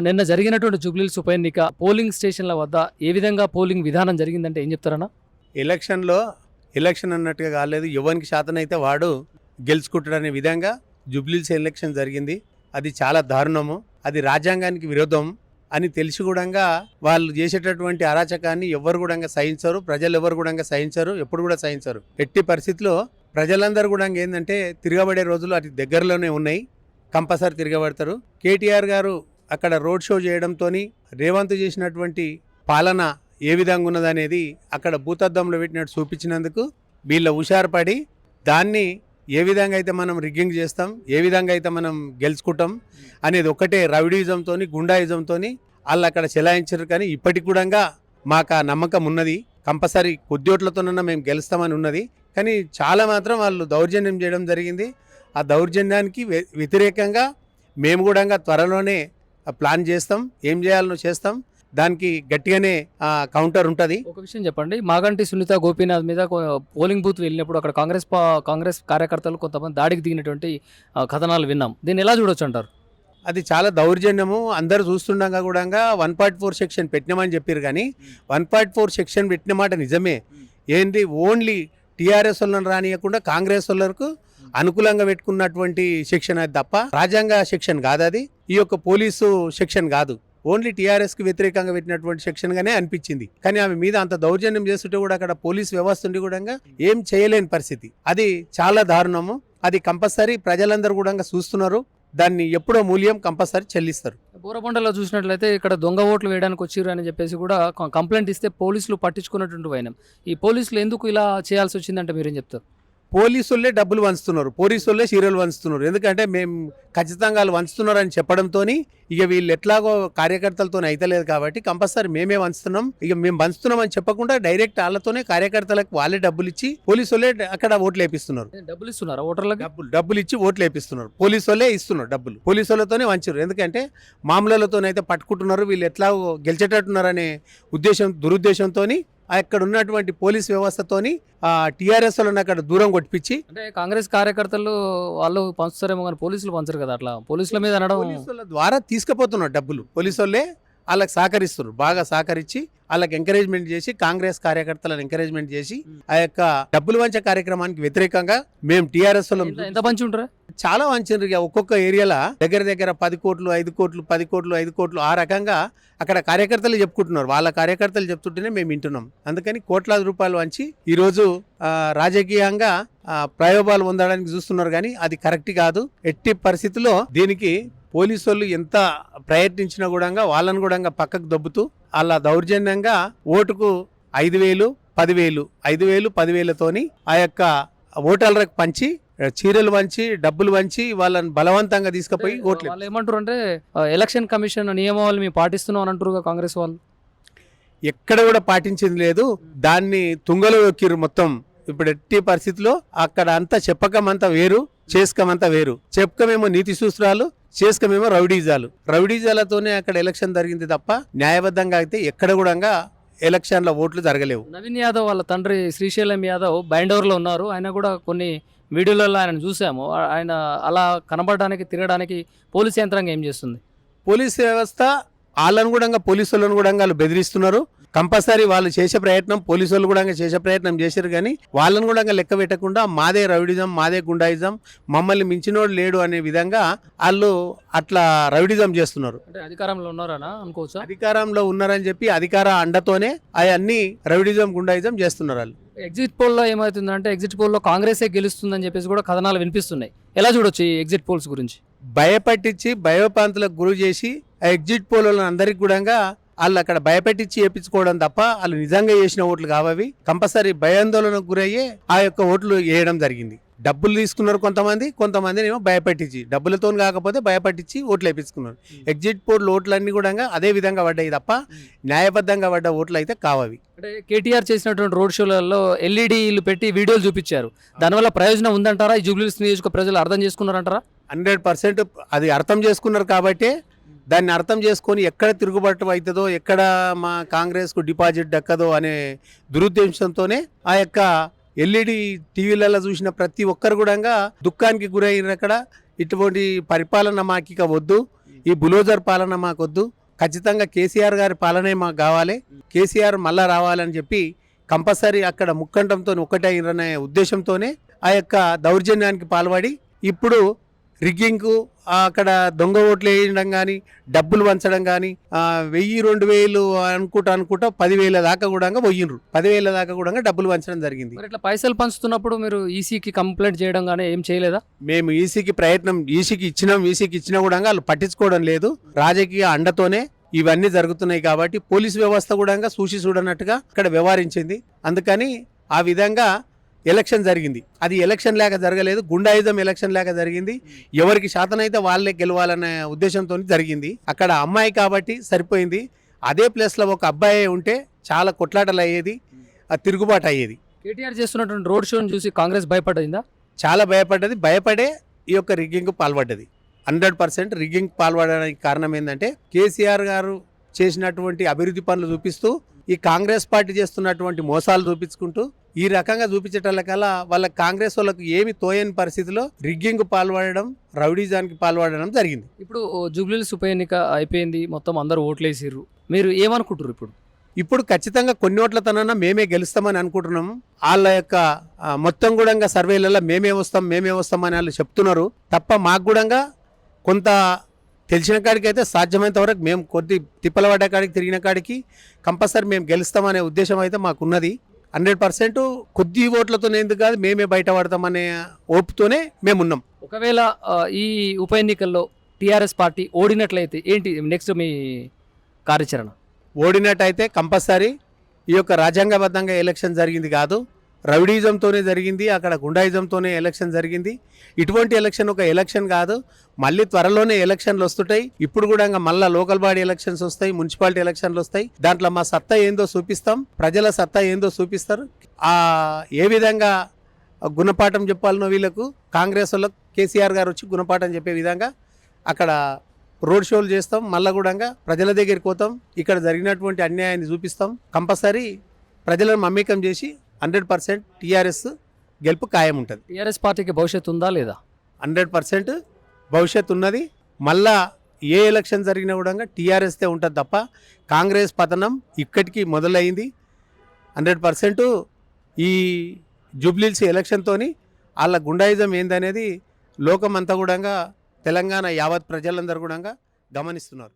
నిన్న జరిగినటువంటి జూబ్లీల్స్ ఉప ఎన్నిక పోలింగ్ స్టేషన్ల వద్ద ఏ విధంగా పోలింగ్ విధానం జరిగిందంటే ఏం చెప్తారన్నా? ఎలక్షన్లో ఎలక్షన్ అన్నట్టుగా కాలేదు. యువనికి శాతం అయితే వాడు గెలుచుకుంటాడనే విధంగా జుబ్లీస్ ఎలక్షన్ జరిగింది. అది చాలా దారుణము. అది రాజ్యాంగానికి విరోధం అని తెలిసి కూడా వాళ్ళు చేసేటటువంటి అరాచకాన్ని ఎవరు కూడా సహించరు. ప్రజలు ఎవరు కూడా సహించరు. ఎప్పుడు కూడా సహించరు. ఎట్టి పరిస్థితిలో ప్రజలందరూ కూడా ఏంటంటే తిరగబడే రోజులు అటు దగ్గరలోనే ఉన్నాయి. కంపల్సరీ తిరగబడతారు. కేటీఆర్ గారు అక్కడ రోడ్ షో చేయడంతో రేవంత్ చేసినటువంటి పాలన ఏ విధంగా ఉన్నదనేది అక్కడ భూతద్దంలో పెట్టినట్టు చూపించినందుకు వీళ్ళ హుషారుపడి దాన్ని ఏ విధంగా అయితే మనం రిగ్గింగ్ చేస్తాం ఏ విధంగా అయితే మనం గెలుచుకుంటాం అనేది ఒకటే రౌడీజంతో గుండాయిజంతో వాళ్ళు అక్కడ చెలాయించారు కానీ ఇప్పటికి కూడా మాకు ఆ నమ్మకం ఉన్నది. కంపల్సరీ కొద్దిోట్లతోనన్నా మేము గెలుస్తామని ఉన్నది. కానీ చాలా మాత్రం వాళ్ళు దౌర్జన్యం చేయడం జరిగింది. ఆ దౌర్జన్యానికి వ్యతిరేకంగా మేము కూడా త్వరలోనే ప్లాన్ చేస్తాం ఏం చేయాలనో చేస్తాం. దానికి గట్టిగానే కౌంటర్ ఉంటుంది. ఒక విషయం చెప్పండి. మాగంటి సునీత గోపీనాథ్ మీద పోలింగ్ బూత్ వెళ్ళినప్పుడు అక్కడ కాంగ్రెస్ పా- కాంగ్రెస్ కార్యకర్తలు కొంతమంది దాడికి దిగినటువంటి కథనాలు విన్నాం. దీన్ని ఎలా చూడొచ్చు అంటారు? అది చాలా దౌర్జన్యము. అందరూ చూస్తుండగా కూడా వన్ పాయింట్ ఫోర్ సెక్షన్ పెట్టినామని చెప్పారు కానీ వన్ పాయింట్ ఫోర్ సెక్షన్ పెట్టిన మాట నిజమే. ఏంటి ఓన్లీ టీఆర్ఎస్ వాళ్ళని రానియకుండా కాంగ్రెస్ వాళ్ళకు అనుకూలంగా పెట్టుకున్నటువంటి సెక్షన్ అది తప్ప రాజ్యాంగ సెక్షన్ కాదు అది. ఈ యొక్క పోలీసు సెక్షన్ కాదు. ఓన్లీ టీఆర్ఎస్కి వ్యతిరేకంగా పెట్టినటువంటి సెక్షన్ గానే అనిపించింది. కానీ ఆమె మీద అంత దౌర్జన్యం చేస్తుంటే కూడా అక్కడ పోలీస్ వ్యవస్థ ఉండి కూడా ఏం చేయలేని పరిస్థితి. అది చాలా దారుణము. అది కంపల్సరీ ప్రజలందరూ కూడా చూస్తున్నారు. దాన్ని ఎప్పుడో మూల్యం కంపల్సరీ చెల్లిస్తారు. బోరబండలో చూసినట్లయితే ఇక్కడ దొంగ ఓట్లు వేయడానికి వచ్చిర్రు అని చెప్పేసి కూడా కంప్లైంట్ ఇస్తే పోలీసులు పట్టించుకున్నటువంటి వైనం. ఈ పోలీసులు ఎందుకు ఇలా చేయాల్సి వచ్చిందంటే మీరేం చెప్తారు? పోలీసులే డబ్బులు వంచుతున్నారు పోలీసులే సీరియల్ వంచుతున్నారు. ఎందుకంటే మేము ఖచ్చితంగా వాళ్ళు వంచుతున్నారు అని చెప్పడంతో ఇక వీళ్ళు ఎట్లాగో కార్యకర్తలతో అయితలేదు కాబట్టి కంపల్సరీ మేమే వంచుతున్నాం. ఇక మేము వంచుతున్నాం అని చెప్పకుండా డైరెక్ట్ వాళ్ళతోనే కార్యకర్తలకు వాళ్ళే డబ్బులు ఇచ్చి పోలీసులే అక్కడ ఓట్లు వేపిస్తున్నారు. డబ్బులు ఇస్తున్నారా ఓటర్లకి? డబ్బులు డబ్బులు ఇచ్చి ఓట్లు వేపిస్తున్నారు. పోలీసు వాళ్ళే ఇస్తున్నారు డబ్బులు. పోలీసు వాళ్ళతోనే వంచారు. ఎందుకంటే మామూలతోనైతే పట్టుకుంటున్నారు వీళ్ళు ఎట్లా గెలిచేటట్టున్నారనే ఉద్దేశం దురుద్దేశంతో అక్కడ ఉన్నటువంటి పోలీస్ వ్యవస్థతోని టీఆర్ఎస్ వాళ్ళని అక్కడ దూరం కొట్టించి అంటే కాంగ్రెస్ కార్యకర్తలు వాళ్ళు పంచుతారేమో కానీ పోలీసులు పంచరు కదా అట్లా. పోలీసుల మీద అనడం పోలీసుల ద్వారా తీసుకుపోతున్నారు డబ్బులు. పోలీసు వాళ్ళే వాళ్ళకి సహకరిస్తున్నారు. బాగా సహకరించి వాళ్ళకి ఎంకరేజ్మెంట్ చేసి కాంగ్రెస్ కార్యకర్తలను ఎంకరేజ్మెంట్ చేసి ఆ యొక్క డబ్బులు వంచే కార్యక్రమానికి వ్యతిరేకంగా మేము టీఆర్ఎస్ ఎంత- చాలా వంచారు ఒక్కొక్క ఏరియాలో దగ్గర దగ్గర పది కోట్లు ఐదు కోట్లు పది కోట్లు ఐదు కోట్లు ఆ రకంగా అక్కడ కార్యకర్తలు చెప్పుకుంటున్నారు. వాళ్ళ కార్యకర్తలు చెప్తుంటేనే మేము వింటున్నాం. అందుకని కోట్లాది రూపాయలు వంచి ఈరోజు రాజకీయంగా ప్రయోగాలు పొందడానికి చూస్తున్నారు కానీ అది కరెక్ట్ కాదు. ఎట్టి పరిస్థితుల్లో దీనికి పోలీసు వాళ్ళు ఎంత ప్రయత్నించినా కూడా వాళ్ళని కూడా పక్కకు దొబ్బుతూ అలా దౌర్జన్యంగా ఓటుకు ఐదు వేలు పదివేలు ఐదు వేలు పదివేలతోని ఆ యొక్క ఓటర్లకు పంచి చీరలు వంచి డబ్బులు వంచి వాళ్ళని బలవంతంగా తీసుకుపోయి ఓట్లు వాళ్ళు ఏమంటారు అంటే ఎలక్షన్ కమిషన్ నియమావళి మేము పాటిస్తున్నాం అని అంటారు కాంగ్రెస్ వాళ్ళు. ఎక్కడ కూడా పాటించింది లేదు. దాన్ని తుంగలో ఎక్కిరు మొత్తం. ఇప్పుడు ఎట్టి పరిస్థితిలో అక్కడ అంతా చెప్పకమంతా వేరు చేసుకోమంతా వేరు. చెప్పకమేమో నీతి సూత్రాలు చేసుకోమేమో రౌడీజాలు. రౌడీజాలతోనే అక్కడ ఎలక్షన్ జరిగింది తప్ప న్యాయబద్ధంగా అయితే ఎక్కడ కూడా ఎలక్షన్ల ఓట్లు జరగలేవు. నవీన్ యాదవ్ వాళ్ళ తండ్రి శ్రీశైలం యాదవ్ బైండోర్లో ఉన్నారు. ఆయన కూడా కొన్ని వీడియోలలో ఆయన చూసాము. ఆయన అలా కనబడడానికి తిరగడానికి పోలీస్ యంత్రాంగం ఏం చేస్తుంది? పోలీస్ వ్యవస్థ వాళ్ళను కూడా పోలీసు వాళ్ళని కూడా వాళ్ళు బెదిరిస్తున్నారు. కంపల్సరీ వాళ్ళు చేసే ప్రయత్నం పోలీసు వాళ్ళు కూడా చేసే ప్రయత్నం చేశారు కానీ వాళ్ళని కూడా లెక్క పెట్టకుండా మాదే రౌడిజం మాదే గుండాయిజం మమ్మల్ని మించినోడు లేడు అనే విధంగా వాళ్ళు అట్లా రౌడిజం చేస్తున్నారు. అంటే అధికారంలో ఉన్నారనా అనుకోవచ్చా? అధికారంలో ఉన్నారని చెప్పి అధికార అండతోనే అవన్నీ రౌడిజం గుండాయిజం చేస్తున్నారు వాళ్ళు. ఎగ్జిట్ పోల్లో ఏమవుతుందంటే ఎగ్జిట్ పోల్లో కాంగ్రెసే గెలుస్తుందని చెప్పేసి కూడా కథనాలు వినిపిస్తున్నాయి. ఎలా చూడొచ్చు ఈ ఎగ్జిట్ పోల్స్ గురించి? భయపట్టించి భయోపాంతులకు గురి చేసి ఆ ఎగ్జిట్ పోలను అందరికి కూడా వాళ్ళు అక్కడ భయపెట్టించి వేయించుకోవడం తప్ప వాళ్ళు నిజంగా చేసిన ఓట్లు కావవి కంపల్సరీ భయాందోళనకు గురయ్యే ఆ యొక్క ఓట్లు వేయడం జరిగింది. డబ్బులు తీసుకున్నారు కొంతమంది కొంతమందిని ఏమో భయపెట్టించి డబ్బులతో కాకపోతే భయపట్టించి ఓట్లు వేయించుకున్నారు ఎగ్జిట్ పోల్ ఓట్లన్నీ కూడా అదే విధంగా పడ్డాయి తప్ప న్యాయబద్ధంగా పడ్డ ఓట్లు అయితే కావవి అంటే కేటీఆర్ చేసినటువంటి రోడ్ షోలలో ఎల్ఈడీలు పెట్టి వీడియోలు చూపించారు. దానివల్ల ప్రయోజనం ఉందంటారా? ఈ జూబ్లీస్ నియోజక ప్రజలు అర్థం చేసుకున్నారంటారా? హండ్రెడ్ పర్సెంట్ అది అర్థం చేసుకున్నారు కాబట్టే దాన్ని అర్థం చేసుకొని ఎక్కడ తిరుగుబాటు అవుతుందో ఎక్కడ మా కాంగ్రెస్కు డిపాజిట్ దక్కదో అనే దురుద్దేశంతోనే ఆ యొక్క ఎల్ఈడి టీవీలలో చూసిన ప్రతి ఒక్కరు కూడా దుఃఖానికి గురైన అక్కడ ఇటువంటి పరిపాలన మాకిక వద్దు ఈ బులోజర్ పాలన మాకొద్దు ఖచ్చితంగా కేసీఆర్ గారి పాలనే మాకు కావాలి. కేసీఆర్ మళ్ళా రావాలని చెప్పి కంపల్సరీ అక్కడ ముక్కంఠంతో ఒక్కటైరనే ఉద్దేశంతోనే ఆ యొక్క దౌర్జన్యానికి పాల్పడి ఇప్పుడు రిగ్గింగ్కు అక్కడ దొంగ ఓట్లు వేయడం కానీ డబ్బులు వంచడం కానీ వెయ్యి రెండు వేలు అనుకుంటా అనుకుంటా పదివేల దాకా కూడా పోయినరు పదివేల దాకా కూడా డబ్బులు వంచడం జరిగింది. ఇట్లా పైసలు పంచుతున్నప్పుడు మీరు ఈసీకి కంప్లైంట్ చేయడం కానీ ఏం చేయలేదా? మేము ఈసీకి ప్రయత్నం ఈసీకి ఇచ్చినాం ఈసీకి ఇచ్చినా కూడా వాళ్ళు పట్టించుకోవడం లేదు. రాజకీయ అండతోనే ఇవన్నీ జరుగుతున్నాయి కాబట్టి పోలీసు వ్యవస్థ కూడా చూసి చూడనట్టుగా ఇక్కడ వ్యవహరించింది. అందుకని ఆ విధంగా ఎలక్షన్ జరిగింది. అది ఎలక్షన్ లేక జరగలేదు. గుండాయుధం ఎలక్షన్ లేక జరిగింది. ఎవరికి శాతనైతే వాళ్ళే గెలవాలనే ఉద్దేశంతో జరిగింది. అక్కడ అమ్మాయి కాబట్టి సరిపోయింది. అదే ప్లేస్లో ఒక అబ్బాయి ఉంటే చాలా కొట్లాటలు అయ్యేది తిరుగుబాటు అయ్యేది కేటీఆర్ చేస్తున్నటువంటి రోడ్ షోని చూసి కాంగ్రెస్ భయపడిందా? చాలా భయపడ్డది. భయపడే ఈ యొక్క రిగ్గింగ్ పాల్పడ్డది. హండ్రెడ్ పర్సెంట్ రిగ్గింగ్ పాల్పడడానికి కారణం ఏంటంటే కేసీఆర్ గారు చేసినటువంటి అభివృద్ధి పనులు చూపిస్తూ ఈ కాంగ్రెస్ పార్టీ చేస్తున్నటువంటి మోసాలు చూపించుకుంటూ ఈ రకంగా చూపించటం వాళ్ళ కాంగ్రెస్ వాళ్ళకు ఏమి తోయని పరిస్థితిలో రిగ్గింగ్ పాల్పడడం రౌడీజానికి పాల్పడడం జరిగింది. ఇప్పుడు జూబ్లీస్ ఉప ఎన్నిక అయిపోయింది మొత్తం అందరూ ఓట్లేసిర్రు. మీరు ఏమనుకుంటారు ఇప్పుడు? ఇప్పుడు ఖచ్చితంగా కొన్ని ఓట్లతోనన్నా మేమే గెలుస్తామని అనుకుంటున్నాము. వాళ్ళ యొక్క మొత్తం కూడా సర్వేలలో మేమే వస్తాం మేమే వస్తామని వాళ్ళు చెప్తున్నారు. తప్ప మాకు కూడా కొంత తెలిసిన కాడికి అయితే సాధ్యమైనంత వరకు మేము కొద్ది తిప్పల పడ్డ కాడికి తిరిగిన కాడికి కంపల్సరీ మేము గెలుస్తామనే ఉద్దేశం అయితే మాకున్నది. హండ్రెడ్ పర్సెంట్ కొద్ది ఓట్లతోనే ఎందుకు కాదు మేమే బయట పడతామనే ఓపుతోనే మేమున్నాం. ఒకవేళ ఆ, ఈ ఉప ఎన్నికల్లో టీఆర్ఎస్ పార్టీ ఓడినట్లయితే ఏంటి నెక్స్ట్ మీ కార్యాచరణ? ఓడినట్టయితే కంపల్సరీ ఈ యొక్క రాజ్యాంగబద్ధంగా ఎలక్షన్ జరిగింది కాదు. రౌడీజంతోనే జరిగింది అక్కడ గుండాయిజంతోనే ఎలక్షన్ జరిగింది. ఇటువంటి ఎలక్షన్ ఒక ఎలక్షన్ కాదు మళ్ళీ త్వరలోనే ఎలక్షన్లు వస్తుంటాయి. ఇప్పుడు కూడా ఇంకా మళ్ళీ లోకల్ బాడీ ఎలక్షన్స్ వస్తాయి మున్సిపాలిటీ ఎలక్షన్లు వస్తాయి. దాంట్లో మా సత్తా ఏందో చూపిస్తాం ప్రజల సత్తా ఏందో చూపిస్తారు. ఆ ఏ విధంగా గుణపాఠం చెప్పాలనో వీళ్ళకు కాంగ్రెస్ వాళ్ళకు కేసీఆర్ గారు వచ్చి గుణపాఠం చెప్పే విధంగా అక్కడ రోడ్ షోలు చేస్తాం. మళ్ళా కూడా ప్రజల దగ్గరికి పోతాం. ఇక్కడ జరిగినటువంటి అన్యాయాన్ని చూపిస్తాం. కంపల్సరీ ప్రజలను మమ్మకం చేసి హండ్రెడ్ పర్సెంట్ టీఆర్ఎస్ గెలుపు ఖాయం ఉంటుంది టీఆర్ఎస్ పార్టీకి భవిష్యత్తు ఉందా లేదా? హండ్రెడ్ పర్సెంట్ భవిష్యత్తు ఉన్నది. మళ్ళా ఏ ఎలక్షన్ జరిగినా కూడా టీఆర్ఎస్తే ఉంటుంది తప్ప కాంగ్రెస్ పతనం ఇక్కడికి మొదలైంది. హండ్రెడ్ పర్సెంట్ ఈ జూబ్లీల్స్ ఎలక్షన్తోని వాళ్ళ గుండాయిజం ఏందనేది లోకమంతా కూడా తెలంగాణ యావత్ ప్రజలందరూ కూడా గమనిస్తున్నారు.